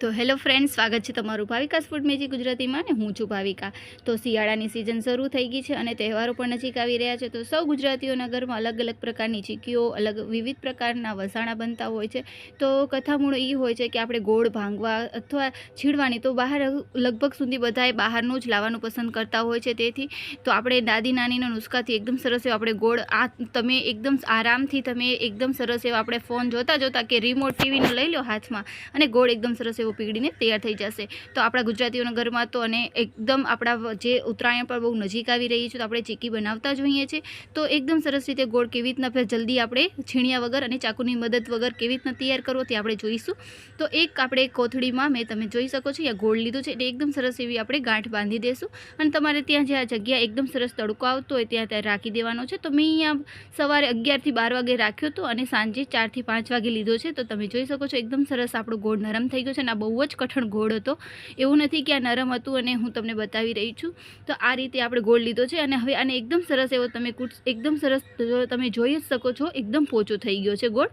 તો hello friend સ્વાગત છે તમારું ભાવિકાસ ફૂડ મેજી ગુજરાતીમાં ને હું છું ભાવિકા. તો શિયાળાની સિઝન શરૂ થઈ ગઈ છે અને તહેવારો પણ નજીક આવી રહ્યા છે. તો સૌ ગુજરાતીઓના ઘરમાં અલગ અલગ પ્રકારની ચીકીઓ, અલગ વિવિધ પ્રકારના વસાણા બનતા હોય છે. તો કથામૂળ એ હોય છે કે આપણે ગોળ ભાંગવા અથવા છીડવાની તો બહાર લગભગ સુધી બધાએ બહારનું જ લાવવાનું પસંદ કરતા હોય છે. તેથી તો આપણે દાદી નાનીના નુસ્ખાથી એકદમ સરસ એવો આપણે ગોળ આ તમે એકદમ આરામથી તમે એકદમ સરસ એવો આપણે ફોન જોતા જોતા કે રિમોટ ટીવીનો લઈ લો હાથમાં અને ગોળ એકદમ સરસ એવો પીગળીને તૈયાર થઈ જશે. તો આપણા ગુજરાતીઓના ઘરમાં તો અને એકદમ આપણા જે ઉત્તરાયણ પર બહુ નજીક આવી રહી છે, તો આપણે ચીકી બનાવતા જોઈએ છીએ. તો એકદમ સરસ રીતે ગોળ કેવી રીતના જલ્દી આપણે છીણ્યા વગર અને ચાકુની મદદ વગર કેવી રીતના તૈયાર કરવો તે આપણે જોઈશું. તો એક આપણે કોથળીમાં મેં તમે જોઈ શકો છો, યા ગોળ લીધું છે, એટલે એકદમ સરસ એવી આપણે ગાંઠ બાંધી દેશું. અને તમારે ત્યાં જે આ જગ્યા એકદમ સરસ તડકો આવતો હોય ત્યાં ત્યાં રાખી દેવાનો છે. તો મેં અહીંયા સવારે અગિયારથી બાર વાગે રાખ્યો હતો અને સાંજે ચારથી પાંચ વાગે લીધો છે. તો તમે જોઈ શકો છો, એકદમ સરસ આપણો ગોળ નરમ થઈ ગયો છે અને આ બહુ જ કઠણ ગોળ હતો. એવું નથી કે આ નરમ હતું અને હું તમને બતાવી રહી છું. તો આ રીતે આપણે ગોળ લીધો છે અને હવે આને એકદમ સરસ એવો તમે એકદમ સરસ તમે જોઈ જ શકો છો, એકદમ પોચો થઈ ગયો છે ગોળ.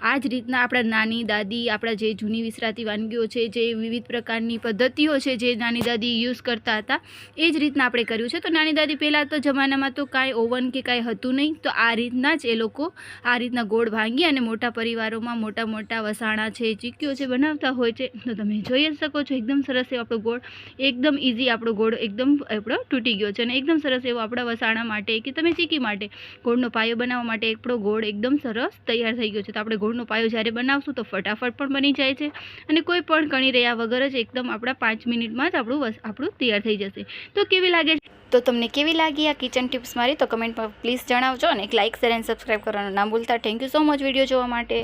આ જ રીતના આપણા નાની દાદી, આપણા જે જૂની વિસરાતી વાનગીઓ છે, જે વિવિધ પ્રકારની પદ્ધતિઓ છે, જે નાની દાદી યુઝ કરતા હતા, એ જ રીતના આપણે કર્યું છે. તો નાની દાદી પહેલાં તો જમાનામાં તો કાંઈ ઓવન કે કાંઈ હતું નહીં. તો આ રીતના જ એ લોકો આ રીતના ગોળ ભાંગી અને મોટા પરિવારોમાં મોટા મોટા વસાણા છે, ચીક્યો છે, બનાવતા હોય છે. તો તમે જોઈ શકો છો, એકદમ સરસ એવો આપણો ગોળ, એકદમ ઇઝી આપણો ગોળ એકદમ આપણો તૂટી ગયો છે અને એકદમ સરસ એવો આપણા વસાણા માટે કે તમે ચીકી માટે ગોળનો પાયો બનાવવા માટે આપણો ગોળ એકદમ સરસ તૈયાર થઈ ગયો છે. તો આપણે ગોળનો પાયો જ્યારે બનાવશું તો ફટાફટ પણ બની જાય છે. અને કોઈ પણ કણી રહ્યા વગર જ એકદમ આપણા પાંચ મિનિટમાં જ આપણું આપણું તૈયાર થઈ જશે. તો કેવી લાગે તો તમને કેવી લાગી આ કિચન ટિપ્સ મારી? તો કમેન્ટમાં પ્લીઝ જણાવજો અને એક લાઇક શેર, એન્ડ સબસ્ક્રાઈબ કરવાનું ના ભૂલતા. Thank you so much video જોવા માટે.